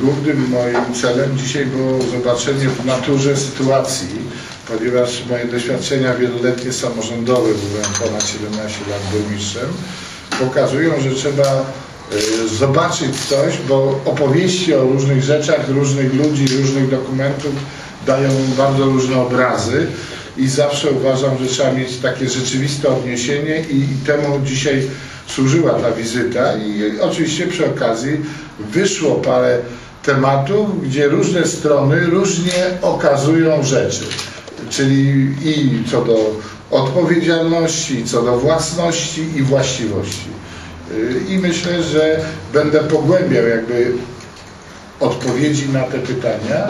Głównym moim celem dzisiaj było zobaczenie w naturze sytuacji, ponieważ moje doświadczenia wieloletnie samorządowe, byłem ponad 17 lat burmistrzem, pokazują, że trzeba y, zobaczyć coś, bo opowieści o różnych rzeczach, różnych ludzi, różnych dokumentów dają bardzo różne obrazy i zawsze uważam, że trzeba mieć takie rzeczywiste odniesienie i, i temu dzisiaj służyła ta wizyta i oczywiście przy okazji wyszło parę tematów, gdzie różne strony różnie okazują rzeczy, czyli i co do odpowiedzialności, co do własności i właściwości. Y, I myślę, że będę pogłębiał jakby odpowiedzi na te pytania,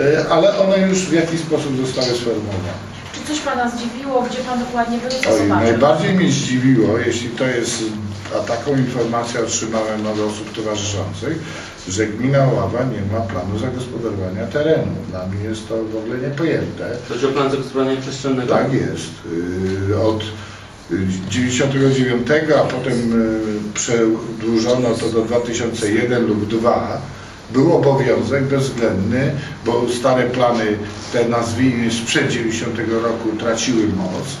y, ale one już w jakiś sposób zostały sformułowane. Coś Pana zdziwiło? Gdzie Pan dokładnie był? Co Oj, najbardziej mnie zdziwiło, jeśli to jest, a taką informację otrzymałem od osób towarzyszących, że gmina Ława nie ma planu zagospodarowania terenu. Dla mnie jest to w ogóle niepojęte. Chodzi o plan zagospodarowania przestrzennego? Tak jest. Yy, Od yy, 99, a potem yy, przedłużono to do 2001 lub 2 był obowiązek bezwzględny, bo stare plany, te nazwijmy sprzed 90 roku traciły moc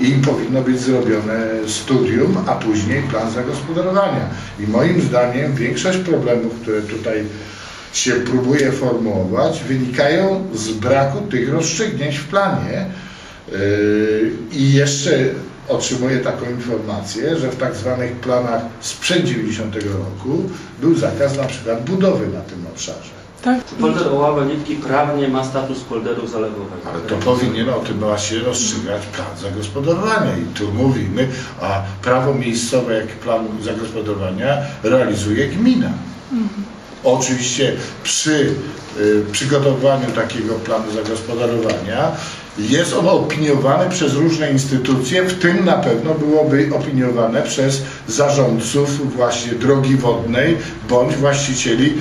i powinno być zrobione studium, a później plan zagospodarowania. I moim zdaniem większość problemów, które tutaj się próbuje formułować, wynikają z braku tych rozstrzygnięć w planie. Yy, I jeszcze otrzymuję taką informację, że w tak zwanych planach sprzed 90 roku był zakaz na przykład budowy na tym obszarze. Czy polder Oława Nitki prawnie ma status polderu zalewowego? Ale to powinien o tym właśnie rozstrzygać plan zagospodarowania. I tu mówimy, a prawo miejscowe, jak i plan zagospodarowania realizuje gmina. Oczywiście przy przygotowaniu takiego planu zagospodarowania jest on opiniowany przez różne instytucje, w tym na pewno byłoby opiniowane przez zarządców właśnie drogi wodnej bądź właścicieli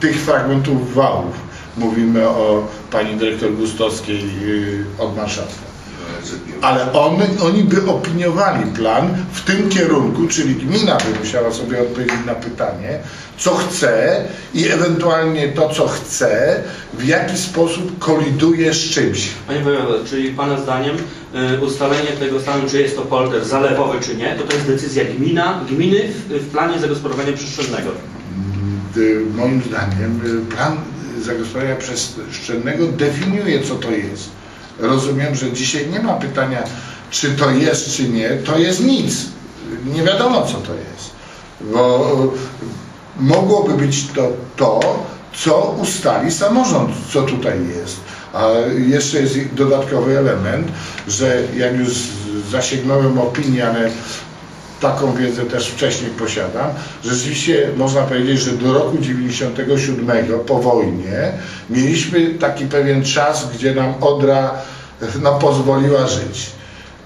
tych fragmentów wałów. Mówimy o pani dyrektor Gustowskiej y, od Marszałka. Ale on, oni by opiniowali plan w tym kierunku, czyli gmina by musiała sobie odpowiedzieć na pytanie, co chce i ewentualnie to, co chce, w jaki sposób koliduje z czymś. Panie wojewodo, czyli Pana zdaniem y, ustalenie tego stanu, czy jest to polder zalewowy, czy nie, to to jest decyzja gmina, gminy w, w planie zagospodarowania przestrzennego. Y, Moim zdaniem y, plan zagospodarowania przestrzennego definiuje, co to jest. Rozumiem, że dzisiaj nie ma pytania, czy to jest, czy nie. To jest nic. Nie wiadomo, co to jest. Bo y, mogłoby być to to, co ustali samorząd, co tutaj jest. A jeszcze jest dodatkowy element, że jak już zasięgnąłem opinię, ale taką wiedzę też wcześniej posiadam, rzeczywiście można powiedzieć, że do roku 97 po wojnie mieliśmy taki pewien czas, gdzie nam Odra no, pozwoliła żyć.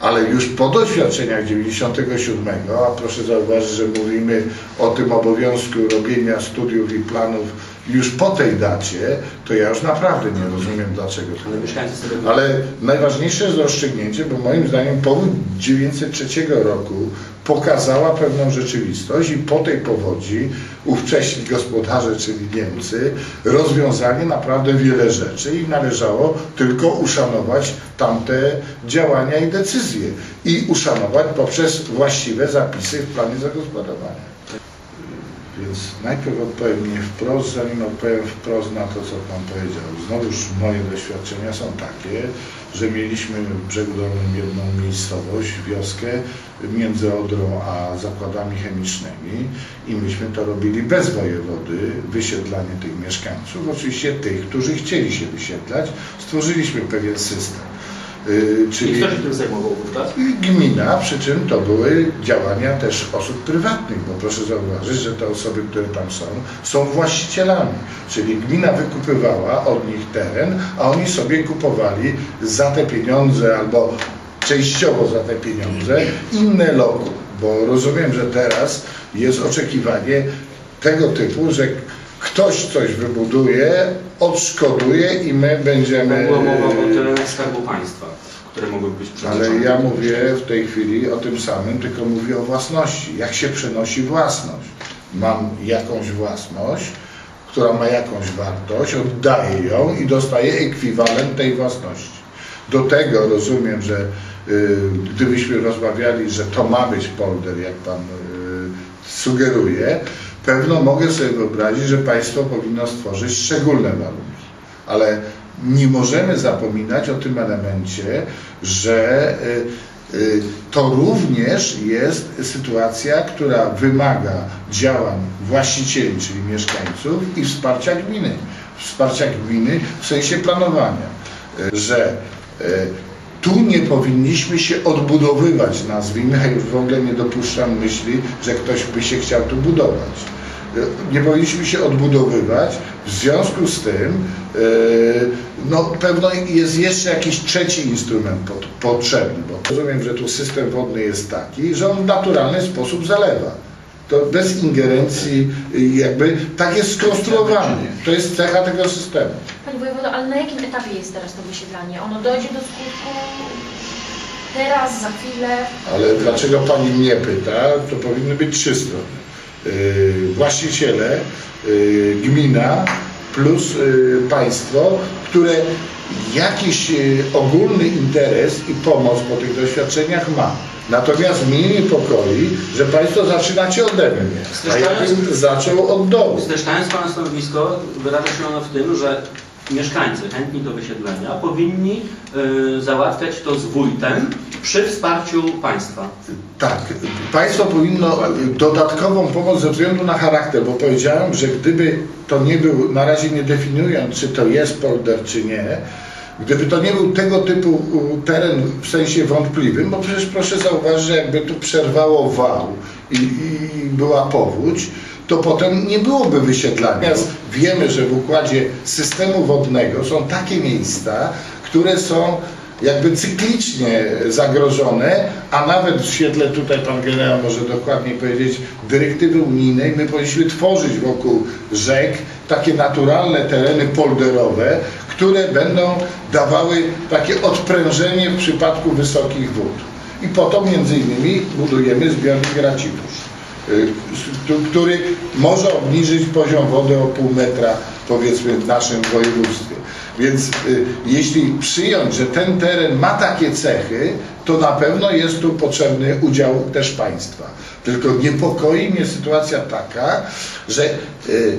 Ale już po doświadczeniach 97, a proszę zauważyć, że mówimy o tym obowiązku robienia studiów i planów już po tej dacie, to ja już naprawdę nie rozumiem dlaczego to Ale ale najważniejsze jest rozstrzygnięcie, bo moim zdaniem powód 903 roku pokazała pewną rzeczywistość i po tej powodzi ówcześni gospodarze, czyli Niemcy, rozwiązali naprawdę wiele rzeczy i należało tylko uszanować tamte działania i decyzje i uszanować poprzez właściwe zapisy w planie zagospodarowania. Więc najpierw odpowiem nie wprost, zanim odpowiem wprost na to, co Pan powiedział. Znowuż moje doświadczenia są takie, że mieliśmy w Brzegu Dolnym jedną miejscowość, wioskę między Odrą a zakładami chemicznymi i myśmy to robili bez wojewody, wysiedlanie tych mieszkańców, oczywiście tych, którzy chcieli się wysiedlać. Stworzyliśmy pewien system. I czyli kto się tym zajmował wówczas? gmina, przy czym to były działania też osób prywatnych, bo proszę zauważyć, że te osoby, które tam są, są właścicielami, czyli gmina wykupywała od nich teren, a oni sobie kupowali za te pieniądze albo częściowo za te pieniądze inne lokum, bo rozumiem, że teraz jest oczekiwanie tego typu, że ktoś coś wybuduje, odszkoduje i my będziemy... Była mowa o terenach Skarbu Państwa, które mogłyby być przeznaczone. Ale ja mówię w tej chwili o tym samym, tylko mówię o własności. Jak się przenosi własność? Mam jakąś własność, która ma jakąś wartość, oddaję ją i dostaję ekwiwalent tej własności. Do tego rozumiem, że y, gdybyśmy rozmawiali, że to ma być polder, jak pan y, sugeruje, pewno mogę sobie wyobrazić, że państwo powinno stworzyć szczególne warunki. Ale nie możemy zapominać o tym elemencie, że y, y, to również jest sytuacja, która wymaga działań właścicieli, czyli mieszkańców i wsparcia gminy. Wsparcia gminy w sensie planowania, y, że tu nie powinniśmy się odbudowywać, nazwijmy, ja już w ogóle nie dopuszczam myśli, że ktoś by się chciał tu budować. Y, Nie powinniśmy się odbudowywać, w związku z tym yy, no, pewno jest jeszcze jakiś trzeci instrument potrzebny, bo rozumiem, że tu system wodny jest taki, że on w naturalny sposób zalewa. To bez ingerencji, y, jakby tak jest skonstruowany. To jest cecha tego systemu. Panie Wojewodo, ale na jakim etapie jest teraz to wysiedlanie? Ono dojdzie do skutku teraz, za chwilę? Ale dlaczego pani mnie pyta? To powinny być trzy strony. Yy, właściciele, yy, gmina plus yy, państwo, które jakiś ogólny interes i pomoc po tych doświadczeniach ma. Natomiast mnie niepokoi, że państwo zaczynacie ode mnie, a ja bym zaczął od dołu. Streszczając Pana stanowisko, wyraża się ono w tym, że mieszkańcy chętni do wysiedlenia powinni y, załatwiać to z wójtem przy wsparciu państwa. Tak, państwo powinno dodatkową pomoc ze względu na charakter, bo powiedziałem, że gdyby to nie był, na razie nie definiując, czy to jest polder, czy nie, gdyby to nie był tego typu teren w sensie wątpliwym, bo przecież proszę zauważyć, że jakby tu przerwało wał i, i była powódź, to potem nie byłoby wysiedlania. Natomiast wiemy, że w układzie systemu wodnego są takie miejsca, które są jakby cyklicznie zagrożone, a nawet w świetle, tutaj pan generał może dokładniej powiedzieć, dyrektywy unijnej, my powinniśmy tworzyć wokół rzek takie naturalne tereny polderowe, które będą dawały takie odprężenie w przypadku wysokich wód. I po to między innymi budujemy zbiornik Racibórz, y, który może obniżyć poziom wody o pół metra powiedzmy w naszym województwie. Więc y, jeśli przyjąć, że ten teren ma takie cechy, to na pewno jest tu potrzebny udział też państwa. Tylko niepokoi mnie sytuacja taka, że y,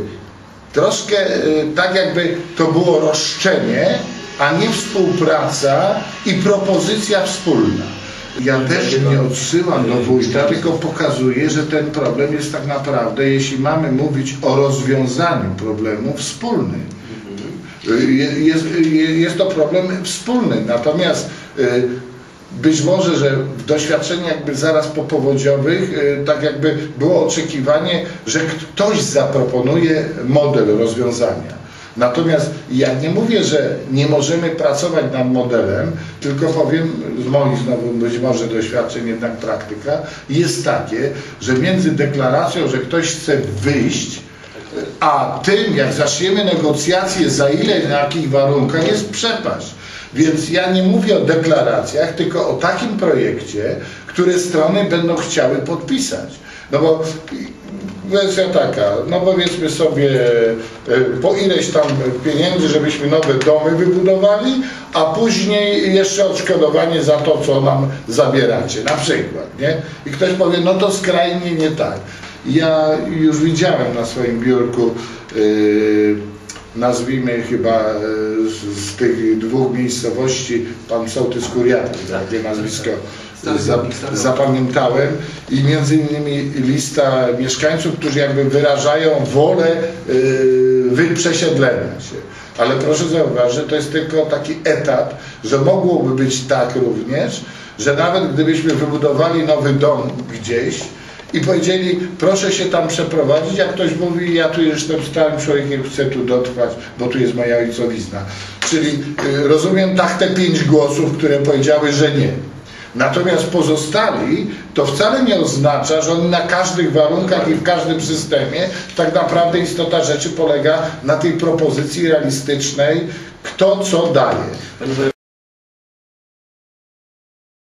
troszkę y, tak jakby to było roszczenie, a nie współpraca i propozycja wspólna. Ja też nie odsyłam do wójta, tylko pokazuję, że ten problem jest tak naprawdę, jeśli mamy mówić o rozwiązaniu problemu, wspólny. Y, Jest, jest to problem wspólny, natomiast y, być może, że w doświadczeniach jakby zaraz popowodziowych, y, tak jakby było oczekiwanie, że ktoś zaproponuje model rozwiązania. Natomiast ja nie mówię, że nie możemy pracować nad modelem, tylko powiem z moich znowu być może doświadczeń, jednak praktyka jest takie, że między deklaracją, że ktoś chce wyjść, a tym, jak zaczniemy negocjacje, za ile, na jakich warunkach, jest przepaść. Więc ja nie mówię o deklaracjach, tylko o takim projekcie, które strony będą chciały podpisać. No bo wersja taka, no powiedzmy sobie e, po ileś tam pieniędzy, żebyśmy nowe domy wybudowali, a później jeszcze odszkodowanie za to, co nam zabieracie, na przykład, nie? I ktoś powie, no to skrajnie nie tak. Ja już widziałem na swoim biurku, yy, nazwijmy chyba yy, z, z tych dwóch miejscowości, pan Sołtys Kuriaty, takie nazwisko za, zapamiętałem i między innymi lista mieszkańców, którzy jakby wyrażają wolę yy, wyprzesiedlenia się. Ale proszę zauważyć, że to jest tylko taki etap, że mogłoby być tak również, że nawet gdybyśmy wybudowali nowy dom gdzieś, i powiedzieli, proszę się tam przeprowadzić, jak ktoś mówi, ja tu jestem starym człowiekiem, chcę tu dotrwać, bo tu jest moja ojcowizna. Czyli y, rozumiem tak te pięć głosów, które powiedziały, że nie. Natomiast pozostali, to wcale nie oznacza, że oni na każdych warunkach i w każdym systemie, tak naprawdę istota rzeczy polega na tej propozycji realistycznej, kto co daje.